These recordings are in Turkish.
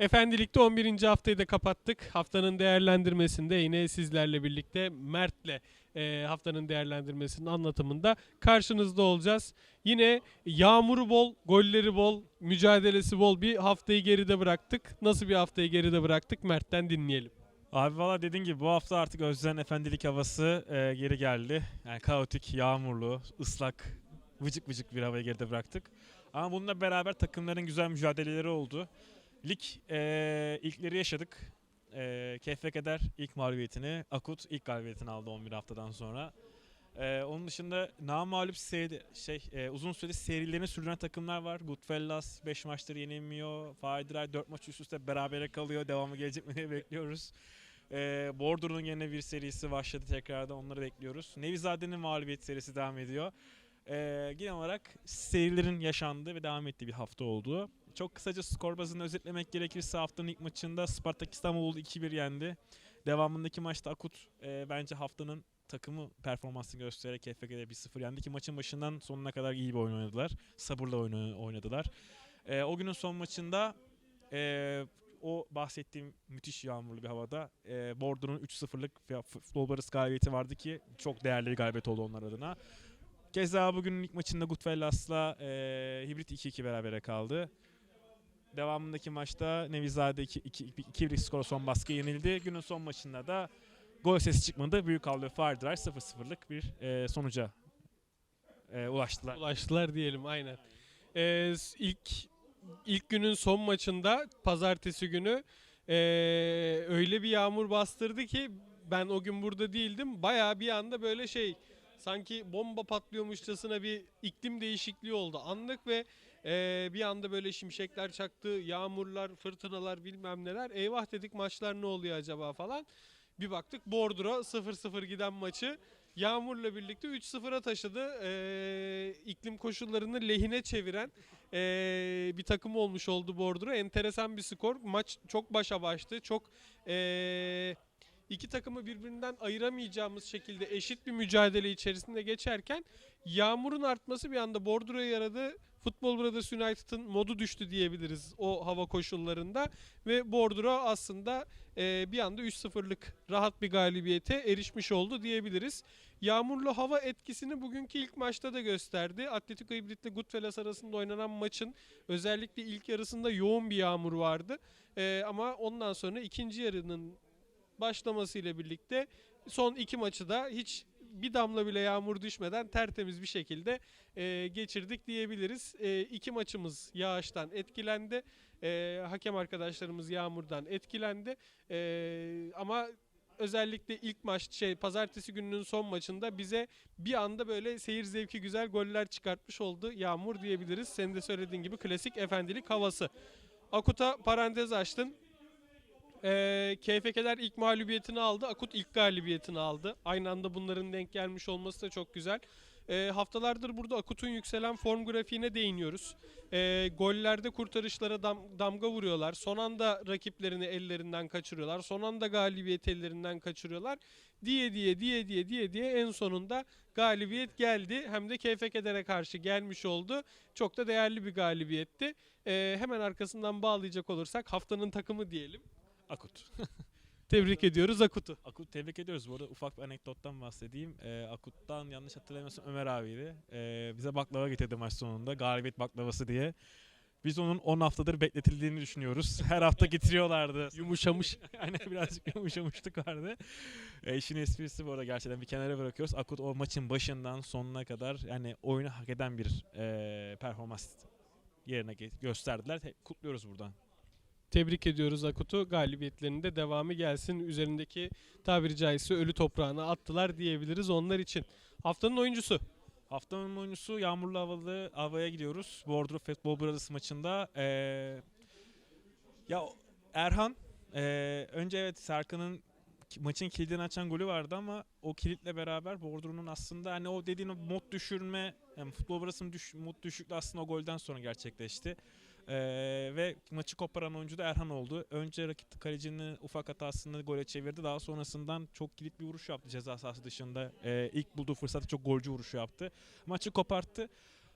Efendilikte 11. haftayı da kapattık. Haftanın değerlendirmesinde yine sizlerle birlikte Mert'le e, haftanın değerlendirmesinin anlatımında karşınızda olacağız. Yine yağmuru bol, golleri bol, mücadelesi bol bir haftayı geride bıraktık. Nasıl bir haftayı geride bıraktık Mert'ten dinleyelim. Abi valla dediğin gibi bu hafta artık Özden Efendilik havası e, geri geldi. Yani kaotik, yağmurlu, ıslak, vıcık vıcık bir havayı geride bıraktık. Ama bununla beraber takımların güzel mücadeleleri oldu. Lig e, ilkleri yaşadık. E, Kehfe Keder ilk mağlubiyetini, Akut ilk galibiyetini aldı 11 haftadan sonra. E, onun dışında namalup seri, şey, e, uzun süredir serilerini sürdüren takımlar var. Goodfellas 5 maçtır yenilmiyor. Fahidray 4 maç üst üste berabere kalıyor. Devamı gelecek mi diye bekliyoruz. E, Bordur'un yine bir serisi başladı tekrardan onları bekliyoruz. Nevizade'nin mağlubiyet serisi devam ediyor. E, genel olarak serilerin yaşandığı ve devam ettiği bir hafta oldu. Çok kısaca skor bazını özetlemek gerekirse haftanın ilk maçında Spartak İstanbul'u 2-1 yendi. Devamındaki maçta Akut e, bence haftanın takımı performansını göstererek KFK'de 1-0 yendi ki maçın başından sonuna kadar iyi bir oyun oynadılar. Sabırla oyunu oynadılar. E, o günün son maçında e, o bahsettiğim müthiş yağmurlu bir havada e, Bordur'un 3-0'lık fi- futbol barış galibiyeti vardı ki çok değerli bir galibiyet oldu onlar adına. Keza bugünün ilk maçında Goodfellas'la e, Hibrit 2-2 berabere kaldı. Devamındaki maçta Nevizade 2-1 skor son baskı yenildi. Günün son maçında da gol sesi çıkmadı. Büyük Avlu ve Fardray 0-0'lık bir e, sonuca e, ulaştılar. Ulaştılar diyelim aynen. Ee, ilk ilk günün son maçında pazartesi günü ee, öyle bir yağmur bastırdı ki ben o gün burada değildim. Bayağı bir anda böyle şey sanki bomba patlıyormuşçasına bir iklim değişikliği oldu. Anlık ve ee, bir anda böyle şimşekler çaktı, yağmurlar, fırtınalar bilmem neler. Eyvah dedik maçlar ne oluyor acaba falan. Bir baktık Bordur'a 0-0 giden maçı Yağmurla birlikte 3-0'a taşıdı. Ee, iklim koşullarını lehine çeviren ee, bir takım olmuş oldu Bordur'a. Enteresan bir skor. Maç çok başa baştı. Çok ee, iki takımı birbirinden ayıramayacağımız şekilde eşit bir mücadele içerisinde geçerken yağmurun artması bir anda Bordur'a yaradı. Futbol Brothers United'ın modu düştü diyebiliriz o hava koşullarında ve Bordur'a aslında ee, bir anda 3-0'lık rahat bir galibiyete erişmiş oldu diyebiliriz. Yağmurlu hava etkisini bugünkü ilk maçta da gösterdi. Atletico Hibrit ile Goodfellas arasında oynanan maçın özellikle ilk yarısında yoğun bir yağmur vardı. Ee, ama ondan sonra ikinci yarının başlamasıyla birlikte son iki maçı da hiç bir damla bile yağmur düşmeden tertemiz bir şekilde e, geçirdik diyebiliriz. E, iki maçımız yağıştan etkilendi. E, hakem arkadaşlarımız yağmurdan etkilendi. E, ama özellikle ilk maç şey pazartesi gününün son maçında bize bir anda böyle seyir zevki güzel goller çıkartmış oldu Yağmur diyebiliriz. Senin de söylediğin gibi klasik efendilik havası. Akut'a parantez açtın. Ee, KFK'ler ilk mağlubiyetini aldı. Akut ilk galibiyetini aldı. Aynı anda bunların denk gelmiş olması da çok güzel. Ee, haftalardır burada Akut'un yükselen form grafiğine değiniyoruz. Ee, gollerde kurtarışlara dam- damga vuruyorlar. Son anda rakiplerini ellerinden kaçırıyorlar. Son anda galibiyet ellerinden kaçırıyorlar. Diye diye diye diye diye diye en sonunda galibiyet geldi. Hem de KFK'lere karşı gelmiş oldu. Çok da değerli bir galibiyetti. Ee, hemen arkasından bağlayacak olursak haftanın takımı diyelim. Akut. Tebrik ediyoruz Akut'u. Akut tebrik ediyoruz. Bu arada ufak bir anekdottan bahsedeyim. Ee, Akut'tan yanlış hatırlamıyorsam Ömer abiydi. Ee, bize baklava getirdi maç sonunda. Galibiyet baklavası diye. Biz onun 10 haftadır bekletildiğini düşünüyoruz. Her hafta getiriyorlardı. Yumuşamış. Aynen birazcık yumuşamışlık vardı. E, işin esprisi bu arada gerçekten bir kenara bırakıyoruz. Akut o maçın başından sonuna kadar yani oyunu hak eden bir e, performans yerine gösterdiler. Te- Kutluyoruz buradan. Tebrik ediyoruz Akut'u. Galibiyetlerinde devamı gelsin. Üzerindeki tabiri caizse ölü toprağına attılar diyebiliriz onlar için. Haftanın oyuncusu. Haftanın oyuncusu yağmurlu havalı havaya gidiyoruz. Bordro Futbol Brothers maçında. E, ya Erhan e, önce evet Serkan'ın maçın kilidini açan golü vardı ama o kilitle beraber Bordro'nun aslında hani o dediğin mod düşürme yani futbol burası düş, mod düşüklüğü aslında o golden sonra gerçekleşti. Ee, ve maçı koparan oyuncu da Erhan oldu. Önce rakip kalecinin ufak hatasını gole çevirdi. Daha sonrasından çok kilit bir vuruş yaptı ceza sahası dışında. Ee, ilk bulduğu fırsatta çok golcü vuruşu yaptı. Maçı koparttı.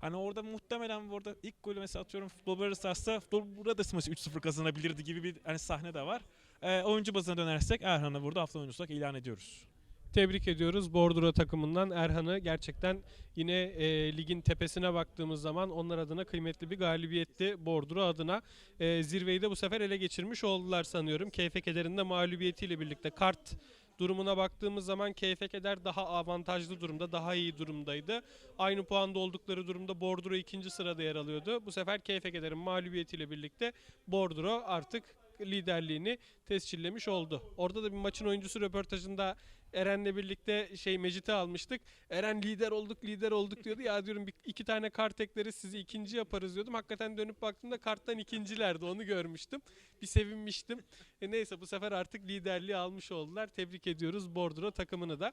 Hani orada muhtemelen bu arada ilk golü mesela atıyorum futbol böyle sarsa futbol burada maçı 3-0 kazanabilirdi gibi bir hani sahne de var. Ee, oyuncu bazına dönersek Erhan'ı burada hafta oyuncusu olarak ilan ediyoruz. Tebrik ediyoruz Bordro takımından Erhan'ı. Gerçekten yine e, ligin tepesine baktığımız zaman onlar adına kıymetli bir galibiyetti Bordro adına. E, zirveyi de bu sefer ele geçirmiş oldular sanıyorum. Keyfe Keder'in de mağlubiyetiyle birlikte kart durumuna baktığımız zaman Keyfe Keder daha avantajlı durumda, daha iyi durumdaydı. Aynı puanda oldukları durumda Bordro ikinci sırada yer alıyordu. Bu sefer Keyfe Keder'in mağlubiyetiyle birlikte Bordro artık liderliğini tescillemiş oldu. Orada da bir maçın oyuncusu röportajında Eren'le birlikte şey Mecit'i almıştık. Eren lider olduk lider olduk diyordu. Ya diyorum bir, iki tane kart ekleriz sizi ikinci yaparız diyordum. Hakikaten dönüp baktığımda karttan ikincilerdi onu görmüştüm. Bir sevinmiştim. E neyse bu sefer artık liderliği almış oldular. Tebrik ediyoruz Bordro takımını da.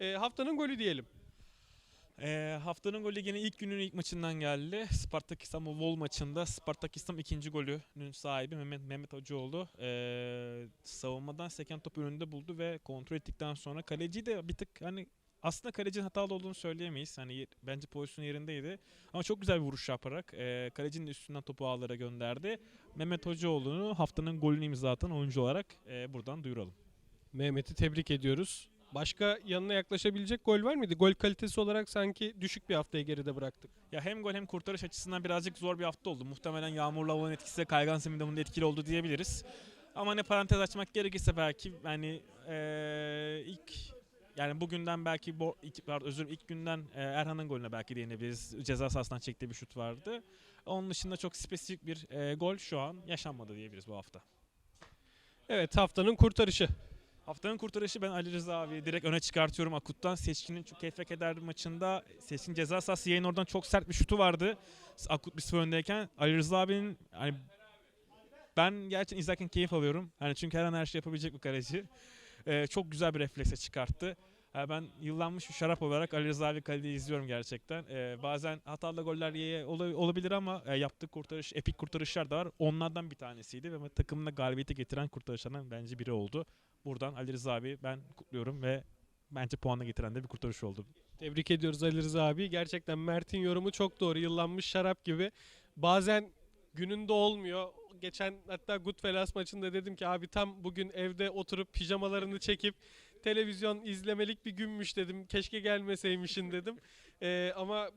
E, haftanın golü diyelim. Ee, haftanın golü yine ilk günün ilk maçından geldi. Spartak İstanbul Vol maçında Spartak İstanbul ikinci golünün sahibi Mehmet, Mehmet Hacıoğlu ee, savunmadan seken top önünde buldu ve kontrol ettikten sonra kaleci de bir tık hani aslında kalecinin hatalı olduğunu söyleyemeyiz. Hani bence pozisyon yerindeydi. Ama çok güzel bir vuruş yaparak ee, kalecinin üstünden topu ağlara gönderdi. Mehmet Hocaoğlu'nu haftanın golünü imza atan oyuncu olarak ee, buradan duyuralım. Mehmet'i tebrik ediyoruz. Başka yanına yaklaşabilecek gol var mıydı? Gol kalitesi olarak sanki düşük bir haftayı geride bıraktık. Ya hem gol hem kurtarış açısından birazcık zor bir hafta oldu. Muhtemelen yağmurlu havanın etkisi de kaygan zemin de bunun etkili oldu diyebiliriz. Ama ne parantez açmak gerekirse belki yani eee, ilk yani bugünden belki bo, ilk, pardon, özür ilk günden eee, Erhan'ın golüne belki değinebiliriz. Ceza sahasından çektiği bir şut vardı. Onun dışında çok spesifik bir eee, gol şu an yaşanmadı diyebiliriz bu hafta. Evet haftanın kurtarışı. Haftanın kurtarışı ben Ali Rıza abi direkt öne çıkartıyorum Akut'tan. Seçkin'in çok keyfe keder maçında Seçkin ceza sahası yayın oradan çok sert bir şutu vardı. Akut bir sıfır öndeyken Ali Rıza abinin hani ben gerçekten izlerken keyif alıyorum. Hani çünkü her an her şey yapabilecek bir kaleci. Ee, çok güzel bir reflekse çıkarttı. Yani ben yıllanmış bir şarap olarak Ali Rıza abi kaleciyi izliyorum gerçekten. Ee, bazen hatalı goller olabilir ama e, yaptığı kurtarış, epik kurtarışlar da var. Onlardan bir tanesiydi ve takımına galibiyeti getiren kurtarışlardan bence biri oldu. Buradan Ali Rıza abi ben kutluyorum ve bence puanla getiren de bir kurtarış oldu. Tebrik ediyoruz Ali Rıza abi. Gerçekten Mert'in yorumu çok doğru. Yıllanmış şarap gibi. Bazen gününde olmuyor. Geçen hatta Goodfellas maçında dedim ki abi tam bugün evde oturup pijamalarını çekip televizyon izlemelik bir günmüş dedim. Keşke gelmeseymişin dedim. Ee, ama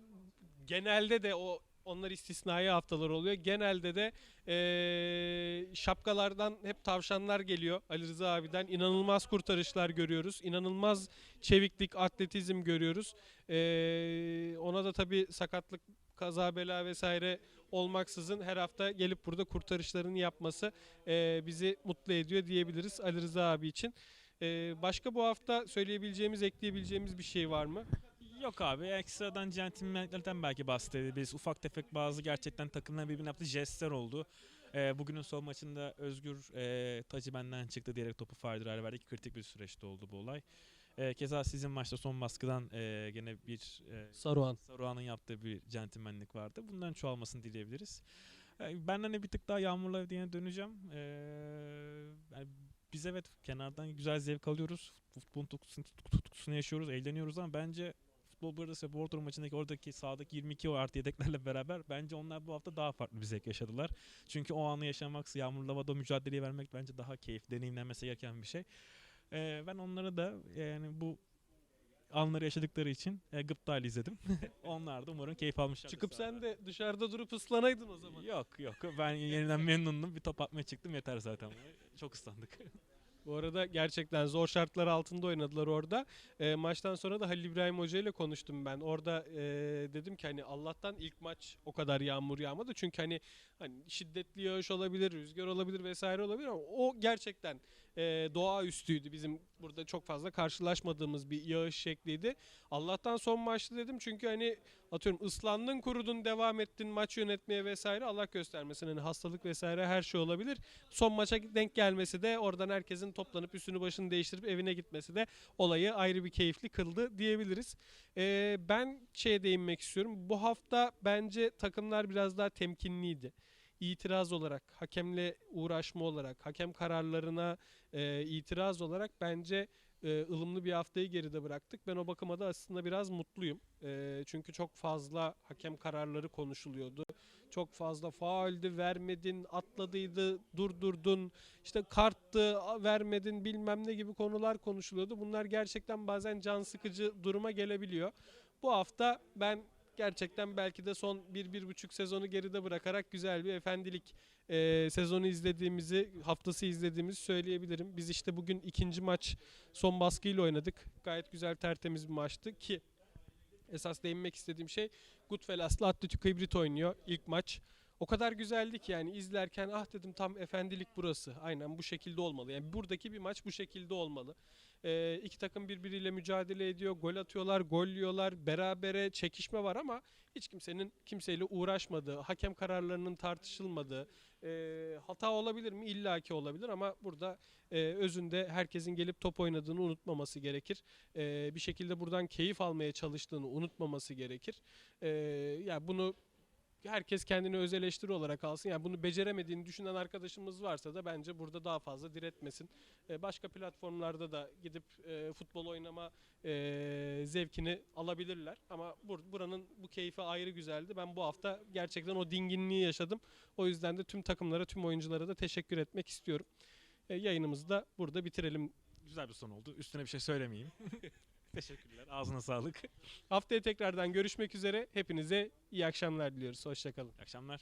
genelde de o onlar istisnai haftalar oluyor. Genelde de ee, şapkalardan hep tavşanlar geliyor Ali Rıza abiden. İnanılmaz kurtarışlar görüyoruz. İnanılmaz çeviklik, atletizm görüyoruz. Ee, ona da tabii sakatlık, kaza bela vesaire olmaksızın her hafta gelip burada kurtarışlarını yapması ee, bizi mutlu ediyor diyebiliriz Ali Rıza abi için. Ee, başka bu hafta söyleyebileceğimiz, ekleyebileceğimiz bir şey var mı? Yok abi ekstradan centilmenliklerden belki bahsedebiliriz. Ufak tefek bazı gerçekten takımların birbirine yaptığı jestler oldu. Ee, bugünün son maçında Özgür e, tacı benden çıktı diyerek topu Fardır'a verdi. Kritik bir süreçte oldu bu olay. Ee, keza sizin maçta son baskıdan e, gene bir e, Saruhan. Saruhan'ın yaptığı bir centilmenlik vardı. Bundan çoğalmasını dileyebiliriz. Ee, ben hani bir tık daha yağmurla diye döneceğim. Ee, yani biz evet kenardan güzel zevk alıyoruz. Futbolun tutkusunu, tutkusunu yaşıyoruz, eğleniyoruz ama bence Futbol ve Bordeaux maçındaki oradaki sahadaki 22 o artı yedeklerle beraber bence onlar bu hafta daha farklı bir zevk yaşadılar. Çünkü o anı yaşamak, yağmurlu havada mücadeleyi vermek bence daha keyif, deneyimlenmesi gereken bir şey. Ee, ben onları da yani bu anları yaşadıkları için e, gıptayla izledim. Onlar da umarım keyif almışlar. Çıkıp sen de dışarıda durup ıslanaydın o zaman. Yok yok ben yeniden memnundum. Bir top atmaya çıktım yeter zaten. Çok ıslandık. Bu arada gerçekten zor şartlar altında oynadılar orada. E, maçtan sonra da Halil İbrahim Hoca ile konuştum ben. Orada e, dedim ki hani Allah'tan ilk maç o kadar yağmur yağmadı. Çünkü hani hani şiddetli yağış olabilir, rüzgar olabilir vesaire olabilir ama o gerçekten e, doğaüstüydü. Bizim burada çok fazla karşılaşmadığımız bir yağış şekliydi. Allah'tan son maçtı dedim çünkü hani atıyorum ıslandın kurudun devam ettin maç yönetmeye vesaire Allah göstermesin hani hastalık vesaire her şey olabilir. Son maça denk gelmesi de oradan herkesin toplanıp üstünü başını değiştirip evine gitmesi de olayı ayrı bir keyifli kıldı diyebiliriz. Ee, ben şeye değinmek istiyorum. Bu hafta bence takımlar biraz daha temkinliydi. İtiraz olarak, hakemle uğraşma olarak, hakem kararlarına e, itiraz olarak bence e, ılımlı bir haftayı geride bıraktık. Ben o bakıma da aslında biraz mutluyum. E, çünkü çok fazla hakem kararları konuşuluyordu. Çok fazla faaldi, vermedin, atladıydı, durdurdun, işte karttı, vermedin bilmem ne gibi konular konuşuluyordu. Bunlar gerçekten bazen can sıkıcı duruma gelebiliyor. Bu hafta ben gerçekten belki de son bir, bir buçuk sezonu geride bırakarak güzel bir efendilik e, sezonu izlediğimizi, haftası izlediğimizi söyleyebilirim. Biz işte bugün ikinci maç son baskıyla oynadık. Gayet güzel tertemiz bir maçtı ki esas değinmek istediğim şey Goodfellas'la Atletico Hibrit oynuyor ilk maç. O kadar güzeldi ki yani izlerken ah dedim tam efendilik burası. Aynen bu şekilde olmalı. Yani buradaki bir maç bu şekilde olmalı. Ee, iki takım birbiriyle mücadele ediyor. Gol atıyorlar, gol yiyorlar. Berabere çekişme var ama hiç kimsenin kimseyle uğraşmadığı, hakem kararlarının tartışılmadığı, e, hata olabilir mi? İlla ki olabilir ama burada e, özünde herkesin gelip top oynadığını unutmaması gerekir. E, bir şekilde buradan keyif almaya çalıştığını unutmaması gerekir. E, yani bunu herkes kendini öz eleştiri olarak alsın. Yani bunu beceremediğini düşünen arkadaşımız varsa da bence burada daha fazla diretmesin. E, başka platformlarda da gidip e, futbol oynama e, zevkini alabilirler. Ama bur- buranın bu keyfi ayrı güzeldi. Ben bu hafta gerçekten o dinginliği yaşadım. O yüzden de tüm takımlara, tüm oyunculara da teşekkür etmek istiyorum. E, yayınımızı da burada bitirelim. Güzel bir son oldu. Üstüne bir şey söylemeyeyim. Teşekkürler. Ağzına sağlık. Haftaya tekrardan görüşmek üzere. Hepinize iyi akşamlar diliyoruz. Hoşçakalın. İyi akşamlar.